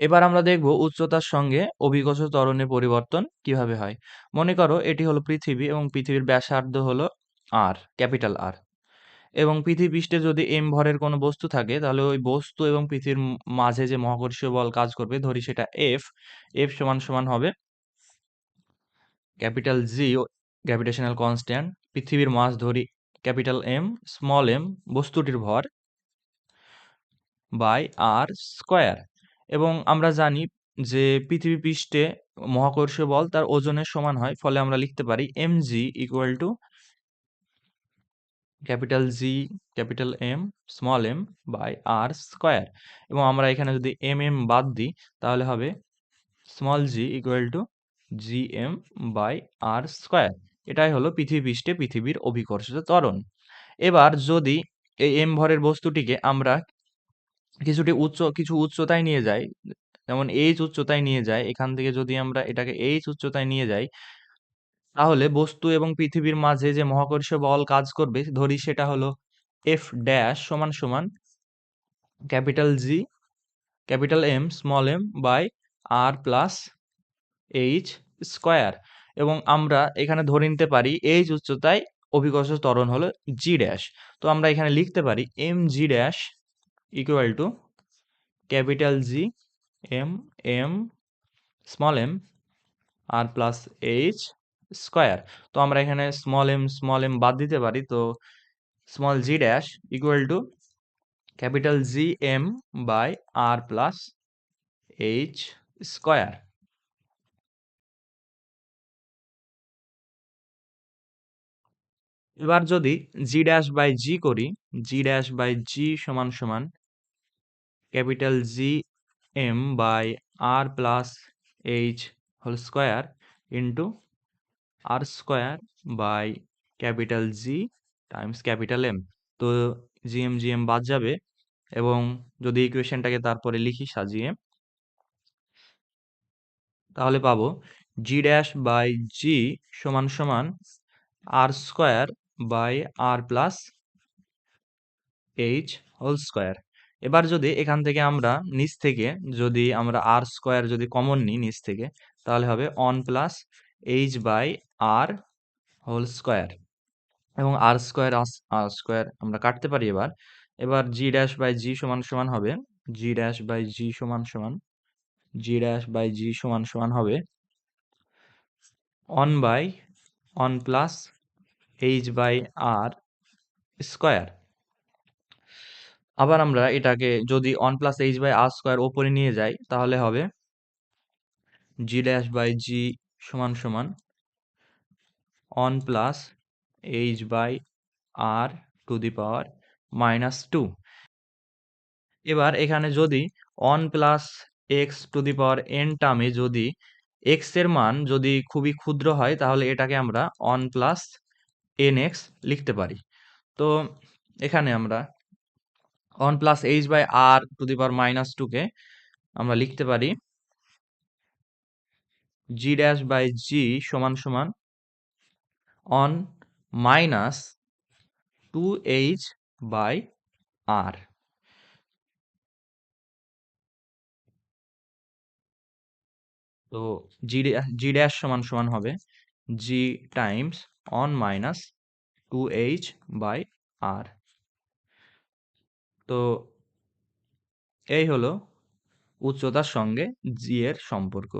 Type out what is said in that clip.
এবার আমরা দেখব উচ্চতার সঙ্গে অভিকর্ষ ত্বরণের পরিবর্তন কীভাবে হয়। মনে করো এটি হলো পৃথিবী এবং পৃথিবীর ব্যাসার্ধ হলো আর ক্যাপিটাল আর এবং পৃথিবী পৃষ্ঠে যদি এম ভরের কোনো বস্তু থাকে, তাহলে ওই বস্তু এবং পৃথিবীর মাঝে যে মহাকর্ষীয় বল কাজ করবে, ধরি সেটা এফ এফ সমান সমান হবে ক্যাপিটাল জি গ্র্যাভিটেশনাল কনস্ট্যান্ট পৃথিবীর মাস ধরি ক্যাপিটাল এম স্মল এম বস্তুটির ভর বাই আর স্কোয়ার এবং আমরা জানি যে পৃথিবী পৃষ্ঠে মহাকর্ষীয় বল তার ওজনের সমান হয়, ফলে আমরা লিখতে পারি M G equal to capital G capital M small M by R square এবং আমরা এখানে যদি এম এম বাদ দিই, তাহলে হবে small G equal to G M by R square এটাই হলো পৃথিবী পৃষ্ঠে পৃথিবীর অভিকর্ষিত ত্বরণ। এবার যদি এই এম ভরের বস্তুটিকে আমরা কিছুটি উচ্চ, কিছু উচ্চতায় নিয়ে যাই। যেমন এইচ উচ্চতায় নিয়ে যায় এখান থেকে যদি আমরা এটাকে এইচ উচ্চতায় নিয়ে যাই, তাহলে বস্তু এবং পৃথিবীর মাঝে যে মহাকর্ষীয় বল কাজ করবে, ধরি সেটা হলো এফ ড্যাশ সমান সমান capital G capital M small M by R plus H square এবং আমরা এখানে ধরে নিতে পারি এইচ উচ্চতায় অভিকর্ষ ত্বরণ হলো জি ড্যাশ তো আমরা এখানে লিখতে পারি M G dash equal to capital G M M small M R plus H square তো আমরা এখানে স্মল এম স্মল এম বাদ দিতে পারি। তো small G dash equal to capital G M by R plus H square এবার যদি জি dash by জি করি জি ড্যাশ বাই জি সমান সমান capital G M by R plus H whole square into R square by capital G times capital M তো G M G M বাদ যাবে এবং যদি ইকুয়েশনটাকে তারপরে লিখি সাজিয়ে, তাহলে পাবো জি ড্যাশ বাই জি সমান সমান R square by R plus H whole square এবার যদি এখান থেকে আমরা নিচ থেকে যদি আমরা আর স্কোয়ার যদি কমন নিই নিচ থেকে, তাহলে হবে one plus H by R whole square এবং আর স্কোয়ার আর স্কোয়ার আমরা কাটতে পারি এবার। এবার জি ড্যাশ বাই জি সমান সমান হবে জি ড্যাশ বাই জি সমান সমান জি ড্যাশ বাই জি সমান সমান হবে one by one plus H by R square আবার আমরা এটাকে যদি one plus H by R square ওপরে নিয়ে যাই, তাহলে হবে জি ড্যাশ বাই জি সমান সমান one plus H by R to the power minus two এবার এখানে যদি one plus X to the power N টার্মে যদি এক্সের মান যদি খুবই ক্ষুদ্র হয়, তাহলে এটাকে আমরা ওয়ান প্লাস এন এক্স লিখতে পারি। তো এখানে আমরা one plus H by R to the power minus টুকে আমরা লিখতে পারি জি ড্যাশ বাই জি সমান সমান one minus two H by R তো জি জি ড্যাশ সমান সমান হবে G times one minus two H by R তো এই হলো উচ্চতার সঙ্গে জি এর সম্পর্ক।